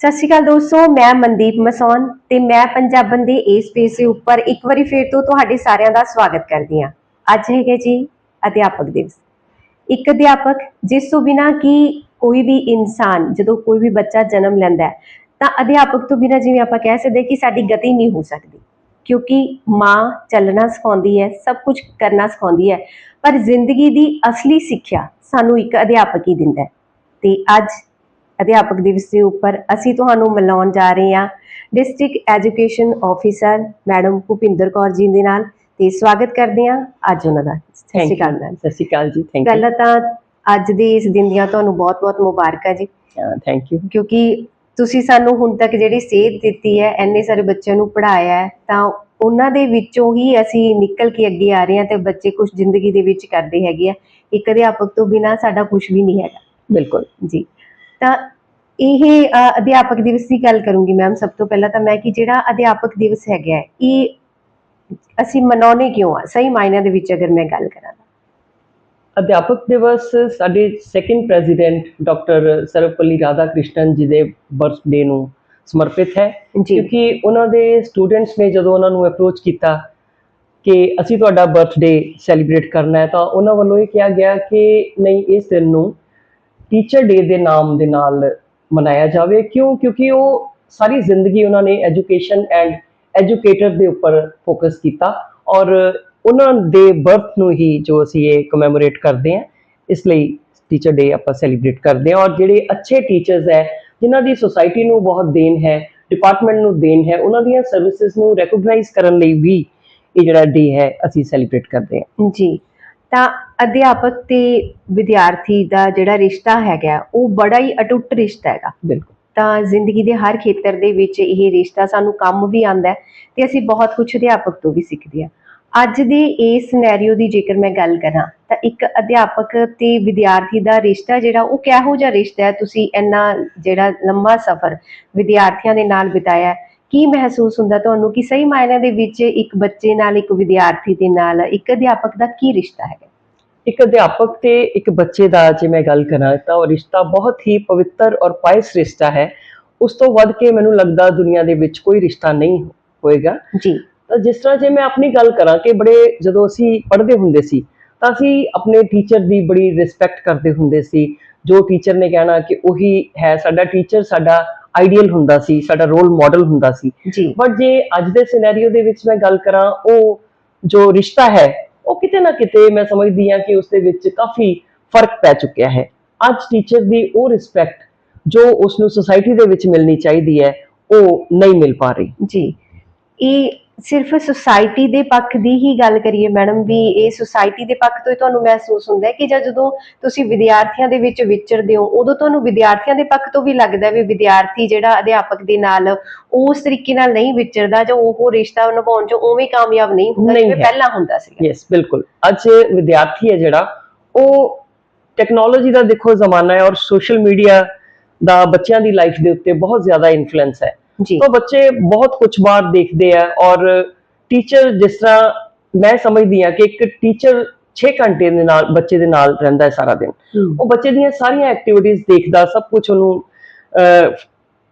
ਸਤਿ ਸ਼੍ਰੀ ਅਕਾਲ ਦੋਸਤੋ, ਮੈਂ ਮਨਦੀਪ ਮਸੌਨ ਤੇ ਮੈਂ ਪੰਜਾਬਨ ਦੇ ਇਸ ਸਪੇਸ ਦੇ ਉੱਪਰ ਇੱਕ ਵਾਰੀ ਫੇਰ ਤੋਂ ਤੁਹਾਡੇ ਸਾਰਿਆਂ ਦਾ ਸਵਾਗਤ ਕਰਦੀ ਹਾਂ। ਅੱਜ ਹੈਗਾ ਜੀ ਅਧਿਆਪਕ ਦਿਵਸ। ਇੱਕ ਅਧਿਆਪਕ, ਜਿਸ ਤੋਂ ਬਿਨਾ ਕਿ ਕੋਈ ਵੀ ਇਨਸਾਨ, ਜਦੋਂ ਕੋਈ ਵੀ ਬੱਚਾ ਜਨਮ ਲੈਂਦਾ ਤਾਂ ਅਧਿਆਪਕ ਤੋਂ ਬਿਨਾ ਜਿਵੇਂ ਆਪਾਂ ਕਹਿ ਸਕਦੇ ਕਿ ਸਾਡੀ ਗਤੀ ਨਹੀਂ ਹੋ ਸਕਦੀ। ਕਿਉਂਕਿ ਮਾਂ ਚੱਲਣਾ ਸਿਖਾਉਂਦੀ ਹੈ, ਸਭ ਕੁਝ ਕਰਨਾ ਸਿਖਾਉਂਦੀ ਹੈ, ਪਰ ਜ਼ਿੰਦਗੀ ਦੀ ਅਸਲੀ ਸਿੱਖਿਆ ਸਾਨੂੰ ਇੱਕ ਅਧਿਆਪਕ ਹੀ ਦਿੰਦਾ ਹੈ। ਤੇ ਅੱਜ ਅਧਿਆਪਕ ਦਿਵਸ ਦੇ ਉੱਪਰ ਅਸੀਂ ਤੁਹਾਨੂੰ ਮਿਲਾਉਣ ਜਾ ਰਹੇ ਹਾਂ। District education officer madam Bhupinder Kaur ji ਦੇ ਨਾਲ ਤੇ ਸਵਾਗਤ ਕਰਦੇ ਹਾਂ ਅੱਜ ਉਹਨਾਂ ਦਾ। ਸਤਿ ਸ਼੍ਰੀ ਅਕਾਲ ਮੈਮ। ਸਤਿ ਸ਼੍ਰੀ ਅਕਾਲ ਜੀ ਥੈਂਕ ਪਹਿਲਾਂ ਤਾਂ ਅੱਜ ਦੇ ਇਸ ਦਿਨ ਦੀਆਂ ਤੁਹਾਨੂੰ ਬਹੁਤ-ਬਹੁਤ ਮੁਬਾਰਕਾਂ ਜੀ। ਯੂ ਥੈਂਕ ਯੂ ਕਿਉਂਕਿ ਤੁਸੀਂ ਸਾਨੂੰ ਹੁਣ ਤੱਕ ਜਿਹੜੀ ਸੇਧ ਦਿੱਤੀ ਹੈ ਐਨੇ ਸਾਰੇ ਬੱਚਿਆਂ ਨੂੰ ਪੜ੍ਹਾਇਆ ਹੈ ਤਾਂ ਉਹਨਾਂ ਦੇ ਵਿੱਚੋਂ ਹੀ ਅਸੀਂ ਨਿਕਲ ਕੇ ਅੱਗੇ ਆ ਰਹੇ ਹਾਂ ਤੇ ਬੱਚੇ ਕੁਝ ਜ਼ਿੰਦਗੀ ਦੇ ਵਿੱਚ ਕਰਦੇ ਹੈਗੇ ਆ। ਇੱਕ ਅਧਿਆਪਕ ਤੋਂ ਬਿਨਾ ਸਾਡਾ ਕੁਝ ਵੀ ਨਹੀਂ ਹੈਗਾ। ਬਿਲਕੁਲ। ਜੀ। ਤਾਂ ਇਹ ਅਧਿਆਪਕ ਦਿਵਸ ਦੀ ਗੱਲ ਕਰੂੰਗੀ ਮੈਮ ਸਭ ਤੋਂ ਪਹਿਲਾਂ ਤਾਂ ਮੈਂ ਕਿ ਜਿਹੜਾ ਅਧਿਆਪਕ ਦਿਵਸ ਹੈਗਾ ਇਹ ਅਸੀਂ ਮਨਾਉਣੇ ਕਿਉਂ ਆ ਸਹੀ ਮਾਇਨਿਆਂ ਦੇ ਵਿੱਚ ਅਗਰ ਮੈਂ ਗੱਲ ਕਰਾਂ ਤਾਂ। ਅਧਿਆਪਕ ਦਿਵਸ ਸਾਡੇ second president doctor Sarvepalli Radhakrishnan ji ਦੇ ਬਰਥਡੇ ਨੂੰ ਸਮਰਪਿਤ ਹੈ ਕਿਉਂਕਿ ਉਹਨਾਂ ਦੇ ਸਟੂਡੈਂਟਸ ਨੇ ਜਦੋਂ ਉਹਨਾਂ ਨੂੰ ਅਪਰੋਚ ਕੀਤਾ ਕਿ ਅਸੀਂ ਤੁਹਾਡਾ ਬਰਥਡੇ ਸੈਲੀਬ੍ਰੇਟ ਕਰਨਾ ਹੈ ਤਾਂ ਉਹਨਾਂ ਵੱਲੋਂ ਇਹ ਕਿਹਾ ਗਿਆ ਕਿ ਨਹੀਂ ਇਸ ਦਿਨ ਨੂੰ ਟੀਚਰ ਡੇ ਦੇ ਨਾਮ ਦੇ ਨਾਲ ਮਨਾਇਆ ਜਾਵੇ। ਕਿਉਂ? ਕਿਉਂਕਿ ਉਹ ਸਾਰੀ ਜ਼ਿੰਦਗੀ ਉਹਨਾਂ ਨੇ ਐਜੂਕੇਸ਼ਨ ਐਂਡ ਐਜੂਕੇਟਰ ਦੇ ਉੱਪਰ ਫੋਕਸ ਕੀਤਾ ਔਰ ਉਹਨਾਂ ਦੇ ਬਰਥ ਨੂੰ ਹੀ ਜੋ ਅਸੀਂ ਇਹ ਕਮੈਮੋਰੇਟ ਕਰਦੇ ਹਾਂ, ਇਸ ਲਈ ਟੀਚਰ ਡੇ ਆਪਾਂ ਸੈਲੀਬ੍ਰੇਟ ਕਰਦੇ ਹਾਂ ਔਰ ਜਿਹੜੇ ਅੱਛੇ ਟੀਚਰਸ ਹੈ, ਜਿਨ੍ਹਾਂ ਦੀ ਸੋਸਾਇਟੀ ਨੂੰ ਬਹੁਤ ਦੇਣ ਹੈ ਡਿਪਾਰਟਮੈਂਟ ਨੂੰ ਦੇਣ ਹੈ, ਉਹਨਾਂ ਦੀਆਂ ਸਰਵਿਸਿਜ਼ ਨੂੰ ਰੈਕੋਗਨਾਈਜ਼ ਕਰਨ ਲਈ ਵੀ ਇਹ ਜਿਹੜਾ ਡੇ ਹੈ ਅਸੀਂ ਸੈਲੀਬ੍ਰੇਟ ਕਰਦੇ ਹਾਂ। ਜੀ, ਤਾਂ ਅਧਿਆਪਕ ਤੇ ਵਿਦਿਆਰਥੀ ਦਾ ਜਿਹੜਾ ਰਿਸ਼ਤਾ ਹੈਗਾ ਉਹ ਬੜਾ ਹੀ ਅਟੁੱਟ ਰਿਸ਼ਤਾ ਹੈਗਾ। ਬਿਲਕੁਲ। ਤਾਂ ਜ਼ਿੰਦਗੀ ਦੇ ਹਰ ਖੇਤਰ ਦੇ ਵਿੱਚ ਇਹ ਰਿਸ਼ਤਾ ਸਾਨੂੰ ਕੰਮ ਵੀ ਆਉਂਦਾ ਹੈ ਤੇ ਅਸੀਂ ਬਹੁਤ ਕੁਝ ਅਧਿਆਪਕ ਤੋਂ ਵੀ ਸਿੱਖਦੇ ਹਾਂ। ਅੱਜ ਦੇ ਇਸ ਸਿਨੈਰੀਓ ਦੀ ਜੇਕਰ ਮੈਂ ਗੱਲ ਕਰਾਂ ਤਾਂ ਇੱਕ ਅਧਿਆਪਕ ਤੇ ਵਿਦਿਆਰਥੀ ਦਾ ਰਿਸ਼ਤਾ ਜਿਹੜਾ ਉਹ ਕਿਹੋ ਜਿਹਾ ਰਿਸ਼ਤਾ ਹੈ? ਤੁਸੀਂ ਇੰਨਾ ਜਿਹੜਾ ਲੰਮਾ ਸਫ਼ਰ ਵਿਦਿਆਰਥੀਆਂ ਦੇ ਨਾਲ ਬਿਤਾਇਆ ਹੈ, ਕੀ ਮਹਿਸੂਸ ਹੁੰਦਾ ਤੁਹਾਨੂੰ ਕਿ ਸਹੀ ਮਾਇਨਿਆਂ ਦੇ ਵਿੱਚ ਇੱਕ ਬੱਚੇ ਨਾਲ ਇੱਕ ਵਿਦਿਆਰਥੀ ਦੇ ਨਾਲ ਇੱਕ ਅਧਿਆਪਕ ਦਾ ਕੀ ਰਿਸ਼ਤਾ ਹੈਗਾ? ਇੱਕ ਅਧਿਆਪਕ ਤੇ ਇੱਕ ਬੱਚੇ ਦਾ ਜੇ ਮੈਂ ਗੱਲ ਕਰਾਂ ਤਾਂ ਉਹ ਰਿਸ਼ਤਾ ਬਹੁਤ ਹੀ ਪਵਿੱਤਰ ਔਰ ਪਾਇਸ ਰਿਸ਼ਤਾ ਹੈ। ਉਸ ਤੋਂ ਵੱਧ ਕੇ ਮੈਨੂੰ ਲੱਗਦਾ ਦੁਨੀਆ ਦੇ ਵਿੱਚ ਕੋਈ ਰਿਸ਼ਤਾ ਨਹੀਂ ਹੋਏਗਾ। ਜੀ। ਤਾਂ ਜਿਸ ਤਰ੍ਹਾਂ ਜੇ ਮੈਂ ਆਪਣੀ ਗੱਲ ਕਰਾਂ ਕਿ ਬੜੇ ਜਦੋਂ ਅਸੀਂ ਪੜ੍ਹਦੇ ਹੁੰਦੇ ਸੀ ਤਾਂ ਅਸੀਂ ਆਪਣੇ ਟੀਚਰ ਦੀ ਬੜੀ ਰਿਸਪੈਕਟ ਕਰਦੇ ਹੁੰਦੇ ਸੀ। ਜੋ ਟੀਚਰ ਨੇ ਕਹਿਣਾ ਕਿ ਉਹੀ ਹੈ ਸਾਡਾ ਟੀਚਰ ਸਾਡਾ ਆਈਡੀਅਲ ਹੁੰਦਾ ਸੀ ਸਾਡਾ ਰੋਲ ਮਾਡਲ ਹੁੰਦਾ ਸੀ। ਜੀ। ਬਟ ਜੇ ਅੱਜ ਦੇ ਸਿਨੈਰੀਓ ਦੇ ਵਿੱਚ ਮੈਂ ਗੱਲ ਕਰਾਂ ਉਹ ਜੋ ਰਿਸ਼ਤਾ ਹੈ ਉਹ ਕਿਤੇ ਨਾ ਕਿਤੇ ਮੈਂ ਸਮਝਦੀ ਹਾਂ ਕਿ ਉਸ ਦੇ ਵਿੱਚ ਕਾਫੀ ਫ਼ਰਕ ਪੈ ਚੁੱਕਿਆ ਹੈ। ਅੱਜ ਟੀਚਰ ਦੀ ਉਹ ਰਿਸਪੈਕਟ ਜੋ ਉਸ ਨੂੰ ਸੋਸਾਇਟੀ ਦੇ ਵਿੱਚ ਮਿਲਣੀ ਚਾਹੀਦੀ ਹੈ, ਉਹ ਨਹੀਂ ਮਿਲ ਪਾ ਰਹੀ। ਜੀ। ਇਹ ਸਿਰਫ ਸੁਸਾਇਟੀ ਦੇ ਪੱਖ ਦੀ ਹੀ ਗੱਲ ਕਰੀਏ ਮੈਡਮ ਵੀ ਇਹ ਸੁਸਾਇਟੀ ਦੇ ਪੱਖ ਤੋਂ ਹੀ ਤੁਹਾਨੂੰ ਮਹਿਸੂਸ ਹੁੰਦਾ ਹੈ ਕਿ ਜਾਂ ਜਦੋਂ ਤੁਸੀਂ ਵਿਦਿਆਰਥੀਆਂ ਦੇ ਵਿੱਚ ਵਿਚਰਦੇ ਹੋ ਉਦੋਂ ਤੁਹਾਨੂੰ ਵਿਦਿਆਰਥੀਆਂ ਦੇ ਪੱਖ ਤੋਂ ਵੀ ਲੱਗਦਾ ਵੀ ਵਿਦਿਆਰਥੀ ਜਿਹੜਾ ਅਧਿਆਪਕ ਦੇ ਨਾਲ ਉਸ ਤਰੀਕੇ ਨਾਲ ਨਹੀਂ ਵਿਚਰਦਾ ਜਾਂ ਉਹ ਰਿਸ਼ਤਾ ਨਿਭਾਉਣ 'ਚ ਉਵੇਂ ਕਾਮਯਾਬ ਨਹੀਂ ਹੁੰਦਾ ਜਿਵੇਂ। ਪਹਿਲਾਂ ਹੁੰਦਾ ਸੀ ਯੈਸ ਬਿਲਕੁਲ। ਅੱਜ ਵਿਦਿਆਰਥੀ ਹੈ ਜਿਹੜਾ ਉਹ ਟੈਕਨੋਲੋਜੀ ਦਾ ਦੇਖੋ ਜ਼ਮਾਨਾ ਹੈ ਔਰ ਸੋਸ਼ਲ ਮੀਡੀਆ ਦਾ ਬੱਚਿਆਂ ਦੀ ਲਾਈਫ ਦੇ ਉੱਤੇ ਬਹੁਤ ਜ਼ਿਆਦਾ ਇਨਫਲੂਐਂਸ ਹੈ। ਜੀ। ਤਾਂ ਬੱਚੇ ਬਹੁਤ ਕੁਝ ਬਾਹਰ ਦੇਖਦੇ ਆ ਔਰ ਟੀਚਰ ਜਿਸ ਤਰ੍ਹਾਂ ਮੈਂ ਸਮਝਦੀ ਆ ਕਿ ਇੱਕ ਟੀਚਰ 6 ਘੰਟੇ ਦੇ ਨਾਲ ਬੱਚੇ ਦੇ ਨਾਲ ਰਹਿੰਦਾ ਹੈ ਸਾਰਾ ਦਿਨ। ਉਹ ਬੱਚੇ ਦੀਆਂ ਸਾਰੀਆਂ ਐਕਟੀਵਿਟੀਜ਼ ਦੇਖਦਾ ਸਭ ਕੁਝ ਉਹਨੂੰ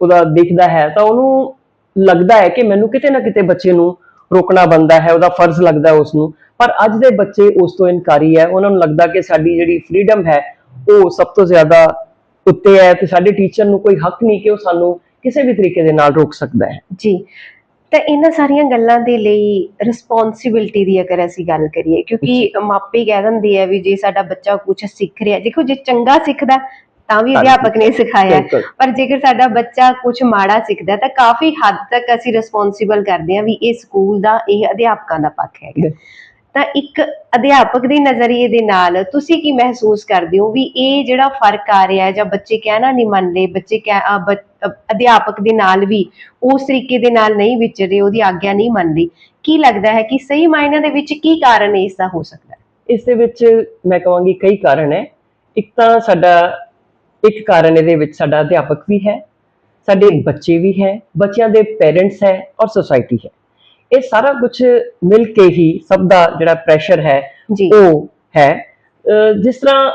ਉਹਦਾ ਦੇਖਦਾ ਹੈ ਤਾਂ ਉਹਨੂੰ ਲੱਗਦਾ ਹੈ ਕਿ ਮੈਨੂੰ ਕਿਤੇ ਨਾ ਕਿਤੇ ਬੱਚੇ ਨੂੰ ਰੋਕਣਾ ਬੰਦਾ ਹੈ ਉਹਦਾ ਫਰਜ਼ ਲੱਗਦਾ ਹੈ ਉਸ ਨੂੰ ਪਰ ਅੱਜ ਦੇ ਬੱਚੇ ਉਸ ਤੋਂ ਇਨਕਾਰੀ ਹੈ ਉਹਨਾਂ ਨੂੰ ਲੱਗਦਾ ਕਿ ਸਾਡੀ ਜਿਹੜੀ ਫਰੀडम ਹੈ ਉਹ ਸਭ ਤੋਂ ਜ਼ਿਆਦਾ ਉੱਤੇ ਹੈ ਤੇ ਸਾਡੇ ਟੀਚਰ ਨੂੰ ਕੋਈ ਹੱਕ ਨਹੀਂ ਕਿ ਉਹ ਸਾਨੂੰ ਕਿਸੇ ਵੀ ਤਰੀਕੇ ਦੇ ਨਾਲ ਰੋਕ ਸਕਦਾ ਹੈ ਜੀ ਤਾਂ ਇਹਨਾਂ ਸਾਰੀਆਂ ਗੱਲਾਂ ਦੇ ਲਈ ਰਿਸਪੌਂਸਿਬਿਲਟੀ ਦੀ ਅਗਰ ਅਸੀਂ ਗੱਲ ਕਰੀਏ ਕਿਉਂਕਿ ਮਾਪੇ ਕਹਿ ਦਿੰਦੇ ਆ ਵੀ ਜੇ ਸਾਡਾ ਬੱਚਾ ਕੁਝ ਸਿੱਖ ਰਿਹਾ ਦੇਖੋ ਜੇ ਚੰਗਾ ਸਿੱਖਦਾ ਤਾਂ ਵੀ। ਅਧਿਆਪਕ ਨੇ ਸਿਖਾਇਆ ਹੈ। ਪਰ ਜੇਕਰ ਸਾਡਾ ਬੱਚਾ ਕੁਝ ਮਾੜਾ ਸਿੱਖਦਾ ਤਾਂ ਕਾਫੀ ਹੱਦ ਤੱਕ ਅਸੀਂ ਰਿਸਪੌਂਸਿਬਲ ਕਰਦੇ ਹਾਂ ਵੀ ਇਹ ਸਕੂਲ ਦਾ ਇਹ ਅਧਿਆਪਕਾਂ ਦਾ ਪੱਖ ਬਿਲਕੁਲ। ਤਾਂ ਇੱਕ ਅਧਿਆਪਕ ਦੇ ਨਜ਼ਰੀਏ ਦੇ ਨਾਲ ਤੁਸੀਂ ਕੀ ਮਹਿਸੂਸ ਕਰਦੇ ਹੋ ਵੀ ਇਹ ਜਿਹੜਾ ਫ਼ਰਕ ਆ ਰਿਹਾ ਜਾਂ ਬੱਚੇ ਕਹਿਣਾ ਨਹੀਂ ਮੰਨਦੇ, ਬੱਚੇ ਅਧਿਆਪਕ ਦੇ ਨਾਲ ਵੀ ਉਸ ਤਰੀਕੇ ਦੇ ਨਾਲ ਨਹੀਂ ਵਿਚਰਦੇ ਉਹਦੀ ਆਗਿਆ ਨਹੀਂ ਮੰਨਦੇ, ਕੀ ਲੱਗਦਾ ਹੈ ਕਿ ਸਹੀ ਮਾਇਨਿਆਂ ਦੇ ਵਿੱਚ ਕੀ ਕਾਰਨ ਇਸ ਦਾ ਹੋ ਸਕਦਾ ਹੈ? ਇਸ ਦੇ ਵਿੱਚ ਮੈਂ ਕਹਾਂਗੀ ਕਈ ਕਾਰਨ ਹੈ। ਇੱਕ ਤਾਂ ਸਾਡਾ, ਇੱਕ ਕਾਰਨ ਇਹਦੇ ਵਿੱਚ ਸਾਡਾ ਅਧਿਆਪਕ ਵੀ ਹੈ, ਸਾਡੇ ਬੱਚੇ ਵੀ ਹੈ, ਬੱਚਿਆਂ ਦੇ ਪੇਰੈਂਟਸ ਹੈ ਔਰ ਸੋਸਾਇਟੀ ਹੈ। ਇਹ ਸਾਰਾ ਕੁਝ ਮਿਲ ਕੇ ਹੀ ਸਭ ਦਾ ਜਿਹੜਾ ਪ੍ਰੈਸ਼ਰ ਹੈ ਉਹ ਹੈ। ਜਿਸ ਤਰ੍ਹਾਂ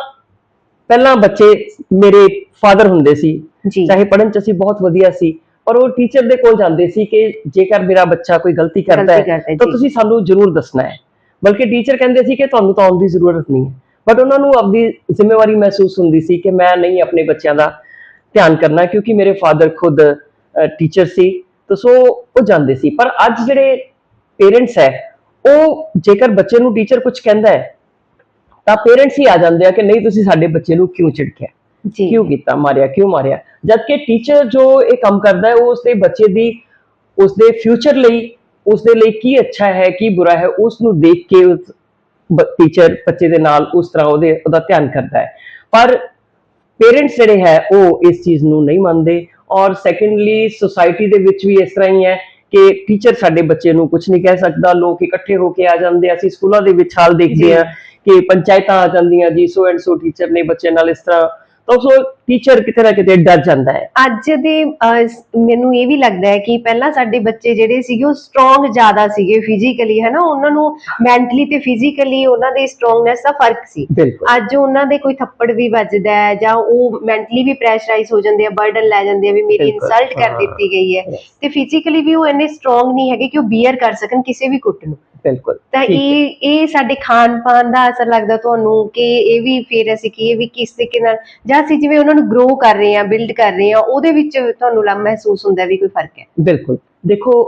ਪਹਿਲਾਂ ਬੱਚੇ ਮੇਰੇ ਫਾਦਰ ਹੁੰਦੇ ਸੀ ਚਾਹੇ ਪੜ੍ਹਨ ਚ ਅਸੀਂ ਬਹੁਤ ਵਧੀਆ ਸੀ ਪਰ ਉਹ ਟੀਚਰ ਦੇ ਕੋਲ ਜਾਂਦੇ ਸੀ ਕਿ ਜੇਕਰ ਮੇਰਾ ਬੱਚਾ ਕੋਈ ਗਲਤੀ ਕਰਦਾ ਹੈ ਤਾਂ। ਤੁਸੀਂ ਸਾਨੂੰ ਜ਼ਰੂਰ ਦੱਸਣਾ ਹੈ। ਬਲਕਿ ਟੀਚਰ ਕਹਿੰਦੇ ਸੀ ਕਿ ਤੁਹਾਨੂੰ ਤਾਂ ਆਉਣ ਦੀ ਜ਼ਰੂਰਤ ਨਹੀਂ ਹੈ। ਬਟ ਉਹਨਾਂ ਨੂੰ ਆਪਣੀ ਜ਼ਿੰਮੇਵਾਰੀ ਮਹਿਸੂਸ ਹੁੰਦੀ ਸੀ ਕਿ ਮੈਂ ਨਹੀਂ ਆਪਣੇ ਬੱਚਿਆਂ ਦਾ ਧਿਆਨ ਕਰਨਾ ਕਿਉਂਕਿ ਮੇਰੇ ਫਾਦਰ ਖੁਦ ਟੀਚਰ ਸੀ। ਤਾਂ ਸੋ ਉਹ ਜਾਂਦੇ ਸੀ। ਪਰ ਅੱਜ ਜਿਹੜੇ ਪੇਰੈਂਟਸ ਹੈ ਉਹ ਜੇਕਰ ਬੱਚੇ ਨੂੰ ਟੀਚਰ ਕੁਝ ਕਹਿੰਦਾ ਹੈ ਤਾਂ ਪੇਰੈਂਟਸ ਹੀ ਆ ਜਾਂਦੇ ਆ ਕਿ ਨਹੀਂ ਤੁਸੀਂ ਸਾਡੇ ਬੱਚੇ ਨੂੰ ਕਿਉਂ ਝਿੜਕਿਆ? ਕਿਉਂ ਕੀਤਾ ਮਾਰਿਆ ਕਿਉਂ ਮਾਰਿਆ? ਜਦ ਕਿ ਟੀਚਰ ਜੋ ਇਹ ਕੰਮ ਕਰਦਾ ਹੈ ਉਹ ਉਸਦੇ ਬੱਚੇ ਦੀ ਉਸਦੇ ਫਿਊਚਰ ਲਈ ਉਸਦੇ ਲਈ ਕੀ ਅੱਛਾ ਹੈ ਕੀ ਬੁਰਾ ਹੈ ਉਸ ਨੂੰ ਦੇਖ ਕੇ ਉਸ ਟੀਚਰ ਬੱਚੇ ਦੇ ਨਾਲ ਉਸ ਤਰ੍ਹਾਂ ਉਹਦੇ ਉਹਦਾ ਧਿਆਨ ਕਰਦਾ ਹੈ। ਪਰ ਪੇਰੈਂਟਸ ਜਿਹੜੇ ਹੈ ਉਹ ਇਸ ਚੀਜ਼ ਨੂੰ ਨਹੀਂ ਮੰਨਦੇ ਔਰ ਸੈਕੰਡਲੀ ਸੋਸਾਇਟੀ ਦੇ ਵਿੱਚ ਵੀ ਇਸ ਤਰ੍ਹਾਂ ਹੀ ਹੈ ਕਿ ਟੀਚਰ ਸਾਡੇ ਬੱਚੇ ਨੂੰ ਕੁਝ ਨਹੀਂ ਕਹਿ ਸਕਦਾ ਲੋਕ ਇਕੱਠੇ ਹੋ ਕੇ ਆ ਜਾਂਦੇ। ਅਸੀਂ ਸਕੂਲਾਂ ਦੇ ਵਿੱਚ ਹਾਲ ਦੇਖਦੇ। ਆ ਕਿ ਪੰਚਾਇਤਾਂ ਆ ਜਾਂਦੀਆਂ ਜੀ ਸੋ ਐਂਡ ਸੋ ਟੀਚਰ ਨੇ ਬੱਚੇ ਨਾਲ ਇਸ ਤਰ੍ਹਾਂ ਤਾਂ ਸੋ ਟੀਚਰ ਕਿਤੇ ਨਾ ਕਿਤੇ ਡਰ ਜਾਂਦਾ ਹੈ। ਅੱਜ ਦੇ ਅਹ, ਮੈਨੂੰ ਇਹ ਵੀ ਲੱਗਦਾ ਹੈ ਕਿ ਪਹਿਲਾਂ ਸਾਡੇ ਬੱਚੇ ਜਿਹੜੇ ਸੀਗੇ ਉਹ ਸਟਰੋਂਗ ਜ਼ਿਆਦਾ ਸੀਗੇ ਫਿਜ਼ੀਕਲੀ ਹੈ ਨਾ ਉਹਨਾਂ ਨੂੰ ਮੈਂਟਲੀ ਤੇ ਫਿਜ਼ੀਕਲੀ ਉਹਨਾਂ ਦੇ ਸਟਰੋਂਗਨੈਸ ਦਾ ਫ਼ਰਕ ਸੀ। ਬਿਲਕੁਲ। ਅੱਜ ਉਹਨਾਂ ਦੇ ਕੋਈ ਥੱਪੜ ਵੀ ਵੱਜਦਾ ਹੈ ਜਾਂ ਉਹ ਮੈਂਟਲੀ ਵੀ ਪ੍ਰੈਸ਼ਰਾਈਜ਼ ਹੋ ਜਾਂਦੇ ਆ ਬਰਡਨ ਲੈ ਜਾਂਦੇ ਆ ਵੀ ਮੇਰੀ ਬਿਲਕੁਲ, ਇਨਸਲਟ ਕਰ ਹਾਂ। ਦਿੱਤੀ ਗਈ ਹੈ। Yes, ਤੇ ਫਿਜ਼ੀਕਲੀ ਵੀ ਉਹ ਇੰਨੇ ਸਟਰੋਂਗ ਨਹੀਂ ਹੈਗੇ ਕਿ ਉਹ ਬੀਅਰ ਕਰ ਸਕਣ ਕਿਸੇ ਵੀ ਕੁੱਟ ਨੂੰ। ਬਿਲਕੁਲ। ਤਾਂ ਠੀਕ ਹੈ। ਇਹ ਇਹ ਸਾਡੇ ਖਾਣ ਪਾਣ ਦਾ ਅਸਰ ਲੱਗਦਾ ਤੁਹਾਨੂੰ ਕਿ ਇਹ ਵੀ ਫਿਰ ਅਸੀਂ ਕੀ ਇਹ ਵੀ ਕਿਸ ਤਰੀਕੇ ਨਾਲ ਜਾਂ ਅਸੀਂ ਜਿਵੇਂ ਉਹਨਾਂ ਨੂੰ ਗਰੋ ਕਰ ਰਹੇ ਹਾਂ ਬਿਲਡ ਕਰ ਰਹੇ ਹਾਂ ਉਹਦੇ ਵਿੱਚ ਤੁਹਾਨੂੰ ਲੱਗ ਮਹਿਸੂਸ ਹੁੰਦਾ ਵੀ ਕੋਈ ਫ਼ਰਕ ਹੈ ਬਿਲਕੁਲ ਦੇਖੋ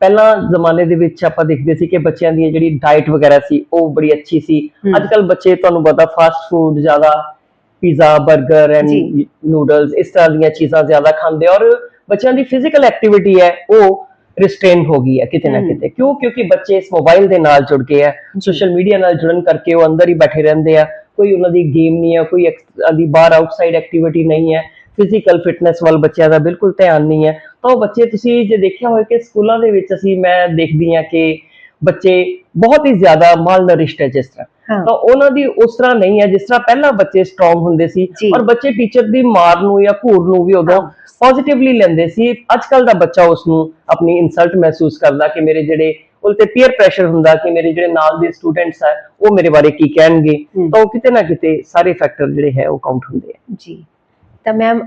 ਪਹਿਲਾਂ ਜ਼ਮਾਨੇ ਦੇ ਵਿੱਚ ਆਪਾਂ ਦੇਖਦੇ ਸੀ ਕਿ ਬੱਚਿਆਂ ਦੀ ਜਿਹੜੀ ਡਾਈਟ ਵਗੈਰਾ ਸੀ ਉਹ ਬੜੀ ਅੱਛੀ ਸੀ। ਅੱਜ ਕੱਲ ਬੱਚੇ ਤੁਹਾਨੂੰ ਪਤਾ ਫਾਸਟ ਫੂਡ ਜ਼ਿਆਦਾ ਪੀਜ਼ਾ 버ਗਰ ਐਂਡ। ਨੂਡਲਸ ਇਸ ਤਰ੍ਹਾਂ ਦੀਆਂ ਚੀਜ਼ਾਂ ਜ਼ਿਆਦਾ ਖਾਂਦੇ ਔਰ ਬੱਚਿਆਂ ਦੀ ਫਿਜ਼ੀਕਲ ਐਕਟੀਵਿਟੀ ਹੈ ਉਹ ਰਿਸਟ੍ਰੇਨ ਹੋ ਗਈ ਹੈ ਕਿਤੇ ਨਾ। ਕਿਤੇ। ਕਿਉਂ? ਕਿਉਂਕਿ ਬੱਚੇ ਇਸ ਮੋਬਾਈਲ ਦੇ ਨਾਲ ਜੁੜ ਗਏ ਆ ਸੋਸ਼ਲ ਮੀਡੀਆ ਨਾਲ ਜੁੜਨ ਕਰਕੇ ਉਹ ਅੰਦਰ ਹੀ ਬੈਠੇ ਰਹਿੰਦੇ ਆ। ਕੋਈ ਉਹਨਾਂ ਦੀ ਗੇਮ ਨਹੀਂ ਹੈ ਕੋਈ ਦੀ ਬਾਹਰ ਆਊਟਸਾਈਡ ਐਕਟੀਵਿਟੀ ਨਹੀਂ ਹੈ ਫਿਜ਼ੀਕਲ ਫਿਟਨੈਸ ਵੱਲ ਬੱਚਿਆਂ ਦਾ ਬਿਲਕੁਲ ਧਿਆਨ ਨਹੀਂ ਹੈ ਤਾਂ ਉਹ ਬੱਚੇ ਤੁਸੀਂ ਜੇ ਦੇਖਿਆ ਹੋਵੇ ਕਿ ਸਕੂਲਾਂ ਦੇ ਵਿੱਚ ਅਸੀਂ ਮੈਂ ਦੇਖਦੀ ਹਾਂ ਕਿ ਬੱਚੇ ਬਹੁਤ ਹੀ ਜ਼ਿਆਦਾ ਮਾਲ ਨਰਿਸ਼ਟ ਹੈ ਜਿਸ ਤਰ੍ਹਾਂ। ਤਾਂ ਉਹਨਾਂ ਦੀ ਉਸ ਤਰ੍ਹਾਂ ਨਹੀਂ ਹੈ ਜਿਸ ਤਰ੍ਹਾਂ ਪਹਿਲਾਂ ਬੱਚੇ ਸਟਰੋਂਗ ਹੁੰਦੇ ਸੀ। ਔਰ ਬੱਚੇ ਟੀਚਰ ਦੀ ਮਾਰ ਨੂੰ ਜਾਂ ਘੂਰ ਨੂੰ ਵੀ ਉਦੋਂ। ਪੋਜ਼ਿਟਿਵਲੀ ਲੈਂਦੇ ਸੀ ਅੱਜ ਕੱਲ ਦਾ ਬੱਚਾ ਉਸ ਨੂੰ ਆਪਣੀ ਇਨਸਲਟ ਮਹਿਸੂਸ ਕਰਦਾ ਕਿ ਮੇਰੇ ਜਿਹੜੇ ਉਲਟੇ ਪੀਅਰ ਪ੍ਰੈਸ਼ਰ ਹੁੰਦਾ ਕਿ ਮੇਰੇ ਜਿਹੜੇ ਨਾਲ ਦੇ ਸਟੂਡੈਂਟਸ ਆ ਉਹ ਮੇਰੇ ਬਾਰੇ ਕੀ ਕਹਿਣਗੇ। ਤਾਂ ਉਹ ਕਿਤੇ ਨਾ ਕਿਤੇ ਸਾਰੇ ਫੈਕਟਰ ਜਿਹੜੇ ਹੈ ਉਹ ਕਾਊਂਟ ਹੁੰਦੇ ਆ ਜੀ ਤਾਂ ਮੈਮ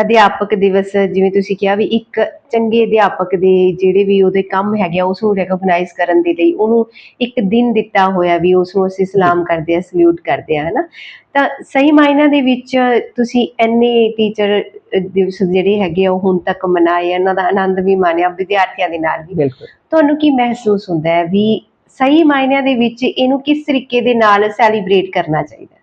ਅਧਿਆਪਕ ਦਿਵਸ ਜਿਵੇਂ ਤੁਸੀਂ ਕਿਹਾ ਵੀ ਇੱਕ ਚੰਗੇ ਅਧਿਆਪਕ ਦੇ ਜਿਹੜੇ ਵੀ ਉਹਦੇ ਕੰਮ ਹੈਗੇ ਆ ਉਸ ਨੂੰ ਰੈਕਗਨਾਈਜ਼ ਕਰਨ ਦੇ ਲਈ ਉਹਨੂੰ ਇੱਕ ਦਿਨ ਦਿੱਤਾ ਹੋਇਆ ਵੀ ਉਸ ਨੂੰ ਅਸੀਂ ਸਲਾਮ ਕਰਦੇ ਆ ਸਲੂਟ ਕਰਦੇ ਆ ਹਨਾ? ਤਾਂ ਸਹੀ ਮਾਇਨਾ ਦੇ ਵਿੱਚ ਤੁਸੀਂ ਐਨੇ ਟੀਚਰ ਦਿਵਸ ਜਿਹੜੇ ਹੈਗੇ ਆ ਉਹ ਹੁਣ ਤੱਕ ਮਨਾਏ ਆ, ਉਹਨਾਂ ਦਾ ਆਨੰਦ ਵੀ ਮਾਣਿਆ ਵਿਦਿਆਰਥੀਆਂ ਦੇ ਨਾਲ ਵੀ। ਤੁਹਾਨੂੰ ਕੀ ਮਹਿਸੂਸ ਹੁੰਦਾ ਹੈ ਵੀ ਸਹੀ ਮਾਇਨਿਆਂ ਦੇ ਵਿੱਚ ਇਹਨੂੰ ਕਿਸ ਤਰੀਕੇ ਦੇ ਨਾਲ ਸੈਲੀਬ੍ਰੇਟ ਕਰਨਾ ਚਾਹੀਦਾ?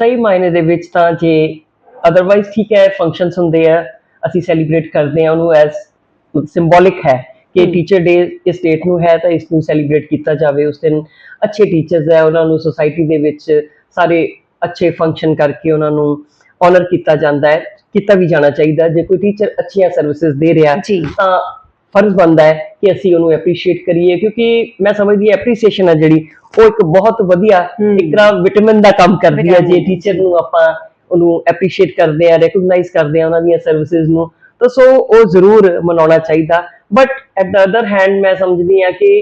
ਸਹੀ ਮਾਇਨੇ ਦੇ ਵਿੱਚ ਤਾਂ ਜੇ ਅਦਰਵਾਈਜ਼ ਠੀਕ ਹੈ ਫੰਕਸ਼ਨਸ ਹੁੰਦੇ ਆ ਅਸੀਂ ਸੈਲੀਬ੍ਰੇਟ ਕਰਦੇ ਆ ਉਹਨੂੰ ਐਸ ਸਿੰਬੋਲਿਕ ਹੈ ਕਿ। ਟੀਚਰ ਡੇ ਇਸ ਡੇਟ ਨੂੰ ਹੈ ਤਾਂ ਇਸ ਨੂੰ ਸੈਲੀਬ੍ਰੇਟ ਕੀਤਾ ਜਾਵੇ ਉਸ ਦਿਨ ਅੱਛੇ ਟੀਚਰਸ ਹੈ ਉਹਨਾਂ ਨੂੰ ਸੋਸਾਇਟੀ ਦੇ ਵਿੱਚ ਸਾਰੇ ਅੱਛੇ ਫੰਕਸ਼ਨ ਕਰਕੇ ਉਹਨਾਂ ਨੂੰ ਆਨਰ ਕੀਤਾ ਜਾਂਦਾ ਹੈ ਕੀਤਾ ਵੀ ਜਾਣਾ ਚਾਹੀਦਾ ਜੇ ਕੋਈ ਟੀਚਰ ਅੱਛੀਆਂ ਸਰਵਿਸਿਜ਼ ਦੇ ਰਿਹਾ ਤਾਂ ਫਰਜ਼ ਬਣਦਾ ਹੈ ਕਿ ਅਸੀਂ ਉਹਨੂੰ ਐਪਰੀਸ਼ੀਏਟ ਕਰੀਏ ਕਿਉਂਕਿ ਮੈਂ ਸਮਝਦੀ ਐਪਰੀਸੀਏਸ਼ਨ ਹੈ ਜਿਹੜੀ ਉਹ ਇੱਕ ਬਹੁਤ ਵਧੀਆ। ਇੱਕ ਤਰ੍ਹਾਂ ਵਿਟਾਮਿਨ ਦਾ ਕੰਮ ਕਰਦੀ ਹੈ ਜੇ ਟੀਚਰ ਨੂੰ ਆਪਾਂ ਉਹਨੂੰ ਐਪਰੀਸ਼ੀਏਟ ਕਰਦੇ ਆ ਰੈਕਗਨਾਈਜ਼ ਕਰਦੇ ਆ ਉਹਨਾਂ ਦੀਆਂ ਸਰਵਿਸਿਜ਼ ਨੂੰ। ਤਾਂ ਸੋ ਉਹ ਜ਼ਰੂਰ ਮਨਾਉਣਾ ਚਾਹੀਦਾ। But at the other hand ਮੈਂ ਸਮਝਦੀ ਆ ਕਿ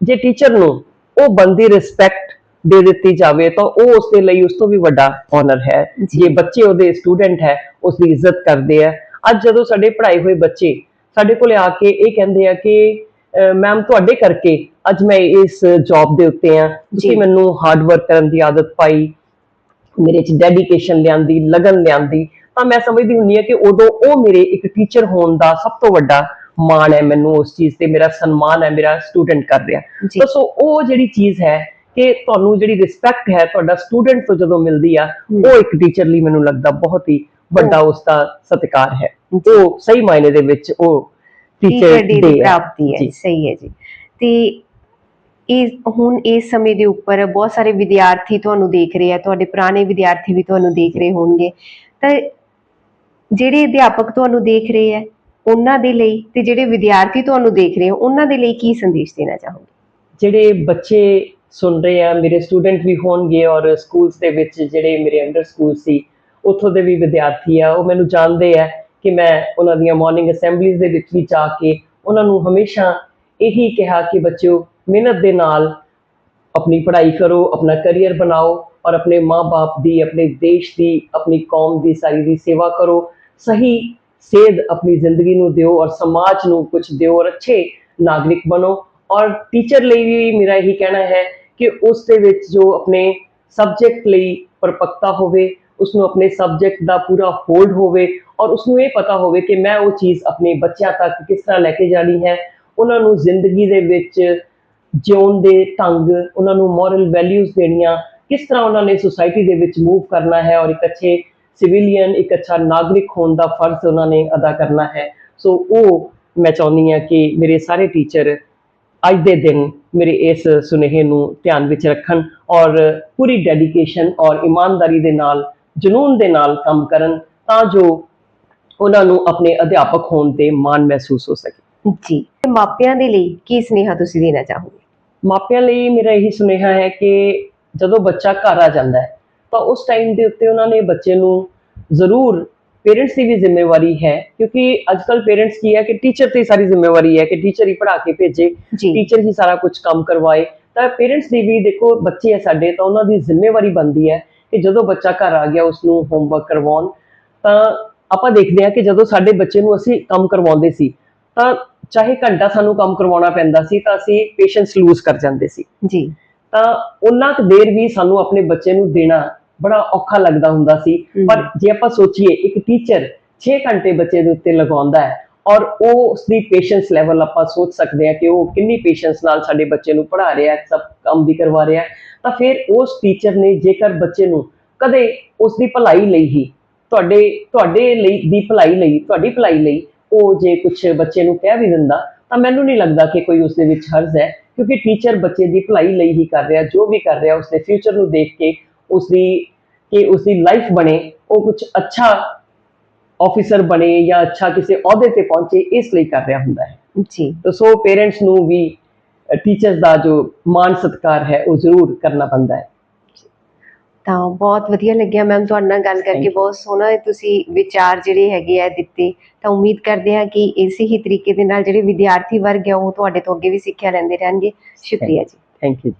ਜੇ ਟੀਚਰ ਨੂੰ ਉਹ ਬੰਦੀ ਰਿਸਪੈਕਟ ਦੇ ਦਿੱਤੀ ਜਾਵੇ ਤਾਂ ਉਹ ਉਸ ਦੇ ਲਈ ਉਸ ਤੋਂ ਵੀ ਵੱਡਾ ਆਨਰ ਹੈ। ਜੀ। ਬੱਚੇ ਉਹਦੇ ਸਟੂਡੈਂਟ ਹੈ ਉਸ ਦੀ ਇੱਜ਼ਤ ਕਰਦੇ ਆ। ਅੱਜ ਜਦੋਂ ਸਾਡੇ ਪੜ੍ਹਾਏ ਹੋਏ ਬੱਚੇ ਸਾਡੇ ਕੋਲੇ ਆ ਕੇ ਇਹ ਕਹਿੰਦੇ ਆ ਕਿ ਮੈਮ ਤੁਹਾਡੇ ਕਰਕੇ ਅੱਜ ਮੈਂ ਇਸ ਜੌਬ ਦੇ ਉੱਤੇ ਆ। ਤੁਸੀਂ। ਮੈਨੂੰ ਹਾਰਡ ਵਰਕ ਕਰਨ ਦੀ ਆਦਤ ਪਾਈ। ਮੇਰੇ ਚ ਡੈਡੀਕੇਸ਼ਨ ਲਿਆਂਦੀ ਲਗਨ ਲਿਆਂਦੀ ਤਾਂ ਮੈਂ ਸਮਝਦੀ ਹੁੰਨੀ ਆ ਕਿ ਉਦੋਂ ਉਹ ਮੇਰੇ ਇੱਕ ਟੀਚਰ ਹੋਣ ਦਾ ਸਭ ਤੋਂ ਵੱਡਾ ਮਾਣ ਹੈ ਮੈਨੂੰ ਉਸ ਚੀਜ਼ ਤੇ ਮੇਰਾ ਸਨਮਾਨ ਹੈ ਮੇਰਾ ਸਟੂਡੈਂਟ ਕਰ ਰਿਹਾ ਤਾਂ ਸੋ ਉਹ ਜਿਹੜੀ ਚੀਜ਼ ਹੈ ਕਿ ਤੁਹਾਨੂੰ ਜਿਹੜੀ ਰਿਸਪੈਕਟ ਹੈ ਤੁਹਾਡਾ ਸਟੂਡੈਂਟ ਤੋਂ ਜਦੋਂ ਮਿਲਦੀ ਆ। ਉਹ ਇੱਕ ਟੀਚਰ ਲਈ ਮੈਨੂੰ ਲੱਗਦਾ ਬਹੁਤ ਹੀ ਵੱਡਾ ਉਸ ਦਾ ਸਤਿਕਾਰ ਹੈ। ਉਹ ਸਹੀ ਮਾਇਨੇ ਦੇ ਵਿੱਚ ਉਹ ਟੀਚਰ ਦੀ। ਪ੍ਰਾਪਤੀ ਹੈ। ਸਹੀ ਹੈ ਜੀ ਤੇ ਇਹ ਹੁਣ ਇਸ ਸਮੇਂ ਦੇ ਉੱਪਰ ਬਹੁਤ ਸਾਰੇ ਵਿਦਿਆਰਥੀ ਤੁਹਾਨੂੰ ਦੇਖ ਰਹੇ ਆ, ਤੁਹਾਡੇ ਪੁਰਾਣੇ ਵਿਦਿਆਰਥੀ ਵੀ ਤੁਹਾਨੂੰ ਦੇਖ ਰਹੇ ਹੋਣਗੇ। ਤਾਂ ਜਿਹੜੇ ਅਧਿਆਪਕ ਤੁਹਾਨੂੰ ਦੇਖ ਰਹੇ ਆ, ਉਹਨਾਂ ਦੇ ਲਈ ਤੇ ਜਿਹੜੇ ਵਿਦਿਆਰਥੀ ਤੁਹਾਨੂੰ ਦੇਖ ਰਹੇ ਆ, ਉਹਨਾਂ ਦੇ ਲਈ ਕੀ ਸੰਦੇਸ਼ ਦੇਣਾ ਚਾਹੋਗੇ? ਜਿਹੜੇ ਬੱਚੇ ਸੁਣ ਰਹੇ ਆ, ਮੇਰੇ ਸਟੂਡੈਂਟ ਵੀ ਹੋਣਗੇ ਔਰ ਸਕੂਲਸ ਦੇ ਵਿੱਚ ਜਿਹੜੇ ਮੇਰੇ ਅੰਡਰ ਸਕੂਲ ਸੀ, ਉੱਥੋਂ ਦੇ ਵੀ ਵਿਦਿਆਰਥੀ ਆ, ਉਹ ਮੈਨੂੰ ਜਾਣਦੇ ਆ ਕਿ ਮੈਂ ਉਹਨਾਂ ਦੀਆਂ ਮਾਰਨਿੰਗ ਅਸੈਂਬਲੀਜ਼ ਦੇ ਵਿੱਚ ਵੀ ਜਾ ਕੇ ਉਹਨਾਂ ਨੂੰ ਹਮੇਸ਼ਾ ਇਹੀ ਕਿਹਾ ਕਿ ਬੱਚਿਓ ਮਿਹਨਤ ਦੇ ਨਾਲ ਆਪਣੀ ਪੜ੍ਹਾਈ ਕਰੋ, ਆਪਣਾ ਕੈਰੀਅਰ ਬਣਾਓ ਔਰ ਆਪਣੇ ਮਾਪੇ ਦੀ, ਆਪਣੇ ਦੇਸ਼ ਦੀ, ਆਪਣੀ ਕੌਮ ਦੀ ਸਾਰੀ ਦੀ ਸੇਵਾ ਕਰੋ। ਸਹੀ ਸੇਧ ਆਪਣੀ ਜ਼ਿੰਦਗੀ ਨੂੰ ਦਿਓ ਔਰ ਸਮਾਜ ਨੂੰ ਕੁਝ ਦਿਓ ਔਰ ਅੱਛੇ ਨਾਗਰਿਕ ਬਣੋ। ਔਰ ਟੀਚਰ ਲਈ ਵੀ ਮੇਰਾ ਇਹੀ ਕਹਿਣਾ ਹੈ ਕਿ ਉਸ ਦੇ ਵਿੱਚ ਜੋ ਆਪਣੇ ਸਬਜੈਕਟ ਲਈ ਪਰਪੱਕਤਾ ਹੋਵੇ ਉਸ ਨੂੰ ਆਪਣੇ ਸਬਜੈਕਟ ਦਾ ਪੂਰਾ ਹੋਲਡ ਹੋਵੇ ਔਰ ਉਸ ਨੂੰ ਇਹ ਪਤਾ ਹੋਵੇ ਕਿ ਮੈਂ ਉਹ ਚੀਜ਼ ਆਪਣੇ ਬੱਚਿਆਂ ਤੱਕ ਕਿਸ ਤਰ੍ਹਾਂ ਲੈ ਕੇ ਜਾਣੀ ਹੈ। ਉਹਨਾਂ ਨੂੰ ਜ਼ਿੰਦਗੀ ਦੇ ਵਿੱਚ ਜਿਉਣ ਦੇ ਢੰਗ, ਉਹਨਾਂ ਨੂੰ ਮੋਰਲ ਵੈਲਿਊਜ਼ ਦੇਣੀਆਂ, ਕਿਸ ਤਰ੍ਹਾਂ ਉਹਨਾਂ ਨੇ ਸੁਸਾਇਟੀ ਦੇ ਵਿੱਚ ਮੂਵ ਕਰਨਾ ਹੈ ਔਰ ਇੱਕ ਅੱਛੇ ਸਿਵਿਲੀਅਨ ਇੱਕ ਅੱਛਾ ਨਾਗਰਿਕ ਹੋਣ ਦਾ ਫਰਜ਼ ਉਹਨਾਂ ਨੇ ਅਦਾ ਕਰਨਾ ਹੈ। ਸੋ ਉਹ ਮੈਂ ਚਾਹੁੰਦੀ ਹਾਂ ਕਿ ਮੇਰੇ ਸਾਰੇ ਟੀਚਰ ਅੱਜ ਦੇ ਦਿਨ ਮੇਰੇ ਇਸ ਸੁਨੇਹੇ ਨੂੰ ਧਿਆਨ ਵਿੱਚ ਰੱਖਣ ਔਰ ਪੂਰੀ ਡੈਡੀਕੇਸ਼ਨ ਔਰ ਇਮਾਨਦਾਰੀ ਦੇ ਨਾਲ, ਜਨੂਨ ਦੇ ਨਾਲ ਕੰਮ ਕਰਨ ਤਾਂ ਜੋ ਉਹਨਾਂ ਨੂੰ ਆਪਣੇ ਅਧਿਆਪਕ ਹੋਣ ਤੇ ਮਾਣ ਮਹਿਸੂਸ ਹੋ ਸਕੇ। ਜੀ। ਮਾਪਿਆਂ ਦੇ ਲਈ ਕੀ ਸੁਨੇਹਾ ਤੁਸੀਂ ਦੇਣਾ ਚਾਹੋਗੇ? ਮਾਪਿਆਂ ਲਈ ਮੇਰਾ ਇਹੀ ਸੁਨੇਹਾ ਹੈ ਕਿ ਜਦੋਂ ਬੱਚਾ ਘਰ ਆ ਜਾਂਦਾ ਹੈ ਤਾਂ ਉਸ ਟਾਈਮ ਦੇ ਉੱਤੇ ਉਹਨਾਂ ਨੇ ਬੱਚੇ ਨੂੰ ਜ਼ਰੂਰ ਪੇਰੈਂਟਸ ਦੀ ਵੀ ਜ਼ਿੰਮੇਵਾਰੀ ਹੈ ਕਿਉਂਕਿ ਅੱਜਕੱਲ ਪੇਰੈਂਟਸ ਕੀ ਹੈ ਕਿ ਟੀਚਰ ਤੇ ਸਾਰੀ ਜ਼ਿੰਮੇਵਾਰੀ ਹੈ ਕਿ ਟੀਚਰ ਹੀ ਪੜ੍ਹਾ ਕੇ ਭੇਜੇ ਟੀਚਰ ਹੀ ਸਾਰਾ ਕੁਝ ਕੰਮ ਕਰਵਾਏ। ਤਾਂ ਪੇਰੈਂਟਸ ਦੀ ਵੀ ਦੇਖੋ ਬੱਚੇ ਹੈ ਸਾਡੇ ਤਾਂ ਉਹਨਾਂ ਦੀ ਜ਼ਿੰਮੇਵਾਰੀ ਬਣਦੀ ਹੈ ਕਿ ਜਦੋਂ ਬੱਚਾ ਘਰ ਆ ਗਿਆ ਉਸ ਨੂੰ ਹੋਮਵਰਕ ਕਰਵਾਉਣ। ਤਾਂ ਆਪਾਂ ਦੇਖਦੇ ਹਾਂ ਕਿ ਜਦੋਂ ਸਾਡੇ ਬੱਚੇ ਨੂੰ ਅਸੀਂ ਕੰਮ ਕਰਵਾਉਂਦੇ ਸੀ ਤਾਂ ਚਾਹੇ ਘੰਟਾ ਸਾਨੂੰ ਕੰਮ ਕਰਵਾਉਣਾ ਪੈਂਦਾ ਸੀ ਤਾਂ ਅਸੀਂ ਪੇਸ਼ੈਂਸ ਲੂਜ਼ ਕਰ ਜਾਂਦੇ ਸੀ। ਜੀ। ਤਾਂ ਉਹਨਾਂ ਕੁ ਦੇਰ ਵੀ ਸਾਨੂੰ ਆਪਣੇ ਬੱਚੇ ਨੂੰ ਦੇਣਾ ਬੜਾ ਔਖਾ ਲੱਗਦਾ ਹੁੰਦਾ ਸੀ। ਪਰ ਜੇ ਆਪਾਂ ਸੋਚੀਏ ਇੱਕ ਟੀਚਰ 6 ਘੰਟੇ ਬੱਚੇ ਦੇ ਉੱਤੇ ਲਗਾਉਂਦਾ ਹੈ ਔਰ ਉਹ ਉਸ ਦੀ ਪੇਸ਼ੈਂਸ ਲੈਵਲ ਆਪਾਂ ਸੋਚ ਸਕਦੇ ਹਾਂ ਕਿ ਉਹ ਕਿੰਨੀ ਪੇਸ਼ੈਂਸ ਨਾਲ ਸਾਡੇ ਬੱਚੇ ਨੂੰ ਪੜ੍ਹਾ ਰਿਹਾ ਹੈ ਸਭ ਕੰਮ ਵੀ ਕਰਵਾ ਰਿਹਾ ਹੈ ਤਾਂ ਫਿਰ ਉਸ ਟੀਚਰ ਨੇ ਜੇਕਰ ਬੱਚੇ ਨੂੰ ਕਦੇ ਉਸ ਦੀ ਭਲਾਈ ਲਈ ਹੀ ਤੁਹਾਡੇ ਤੁਹਾਡੇ ਲਈ ਦੀ ਭਲਾਈ ਲਈ ਤੁਹਾਡੀ ਭਲਾਈ ਲਈ ਉਹ ਜੇ ਕੁਝ ਬੱਚੇ ਨੂੰ ਕਹਿ ਵੀ ਦਿੰਦਾ ਤਾਂ ਮੈਨੂੰ ਨਹੀਂ ਲੱਗਦਾ ਕਿ ਕੋਈ ਉਸ ਦੇ ਵਿੱਚ ਹਰਜ਼ ਹੈ ਕਿਉਂਕਿ ਟੀਚਰ ਬੱਚੇ ਦੀ ਭਲਾਈ ਲਈ ਹੀ ਕਰ ਰਿਹਾ ਜੋ ਵੀ ਕਰ ਰਿਹਾ ਉਸਦੇ ਫਿਊਚਰ ਨੂੰ ਦੇਖ ਕੇ ਉਸ ਦੀ ਕਿ ਉਸ ਦੀ ਲਾਈਫ ਬਣੇ ਉਹ ਕੁਝ ਅੱਛਾ ਆਫੀਸਰ ਬਣੇ ਜਾਂ ਅੱਛਾ ਕਿਸੇ ਅਹੁਦੇ ਤੇ ਪਹੁੰਚੇ ਇਸ ਲਈ ਕਰ ਰਿਹਾ ਹੁੰਦਾ ਹੈ। ਜੀ। ਤਾਂ ਸੋ ਪੇਰੈਂਟਸ ਨੂੰ ਵੀ ਟੀਚਰਸ ਦਾ ਜੋ ਮਾਨ ਸਤਿਕਾਰ ਹੈ ਉਹ ਜ਼ਰੂਰ ਕਰਨਾ ਪੈਂਦਾ ਹੈ। ਤਾਂ ਬਹੁਤ ਵਧੀਆ ਲੱਗਿਆ ਮੈਮ ਤੁਹਾਡੇ ਨਾਲ ਗੱਲ ਕਰਕੇ. ਬਹੁਤ ਸੋਹਣਾ ਤੁਸੀਂ ਵਿਚਾਰ ਜਿਹੜੇ ਹੈਗੇ ਆ ਦਿੱਤੇ। ਤਾਂ ਉਮੀਦ ਕਰਦੇ ਹਾਂ ਕਿ ਇਸੇ ਹੀ ਤਰੀਕੇ ਦੇ ਨਾਲ ਜਿਹੜੇ ਵਿਦਿਆਰਥੀ ਵਰਗ ਹੈ ਉਹ ਤੁਹਾਡੇ ਤੋਂ ਅੱਗੇ ਵੀ ਸਿੱਖਿਆ ਲੈਂਦੇ ਰਹਿਣਗੇ। ਸ਼ੁਕਰੀਆ ਜੀ। Thank you